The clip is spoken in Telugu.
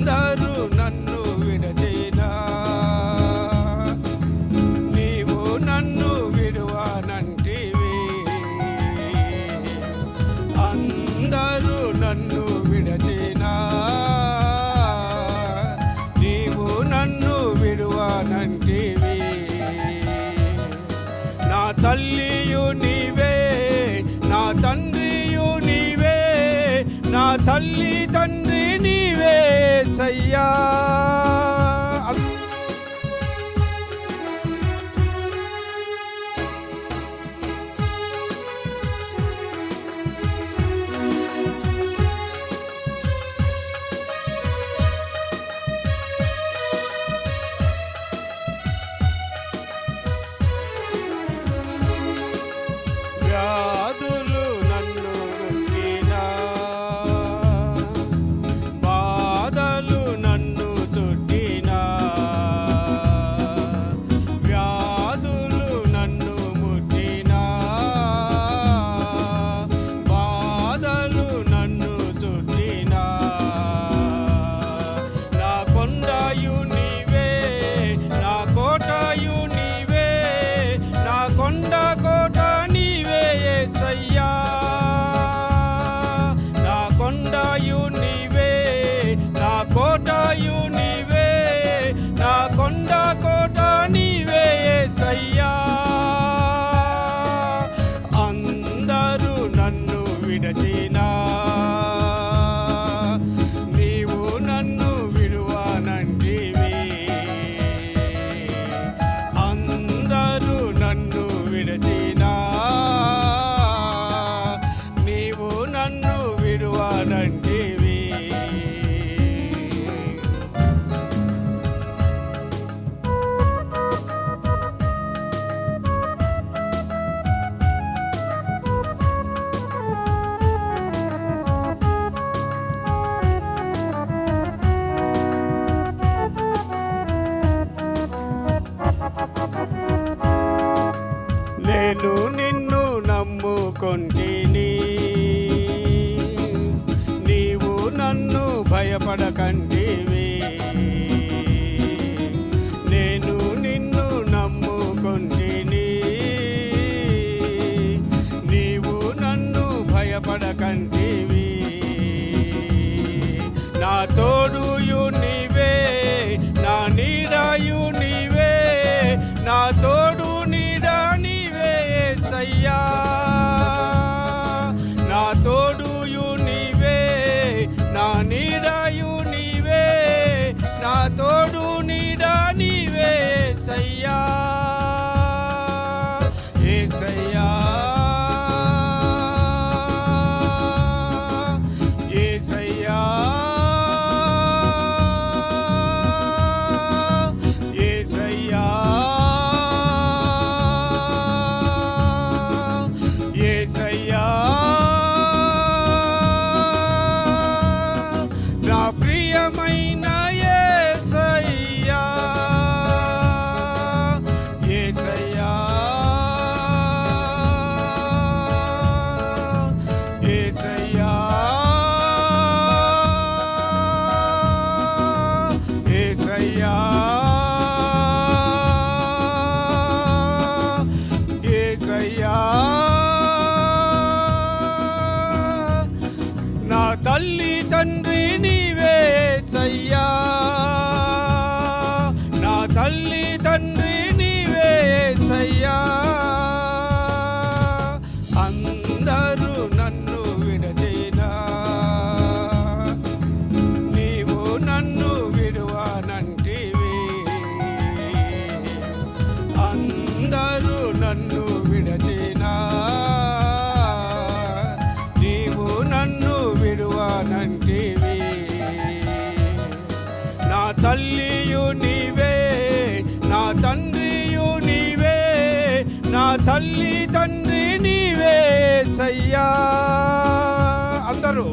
అందరూ నన్ను విడచినా? నీవు నన్ను విడువానంటివి. అందరూ నన్ను విడచినా? నీవు నన్ను విడువానంటివి. నా తల్లియు నీవే నా తండ్రియు నీవే నా తల్లి తండ్రి సయ్యా unique. నేను నిన్ను నమ్ముకొంటిని. నీవు నన్ను భయపడకంటివి నేను నిన్ను నమ్ముకొంటిని. నీవు నన్ను భయపడకంటివి ఏసయ్యా. ఏసయ్యా. ఏసయ్యా. నా తల్లి తండ్రి నీవే నన్ను విడచినా నీవు నన్ను విడువనంటివి. నా తల్లియు నీవే నా తండ్రియు నీవే నా తల్లి తండ్రి నీవే సయ్యా. అందరూ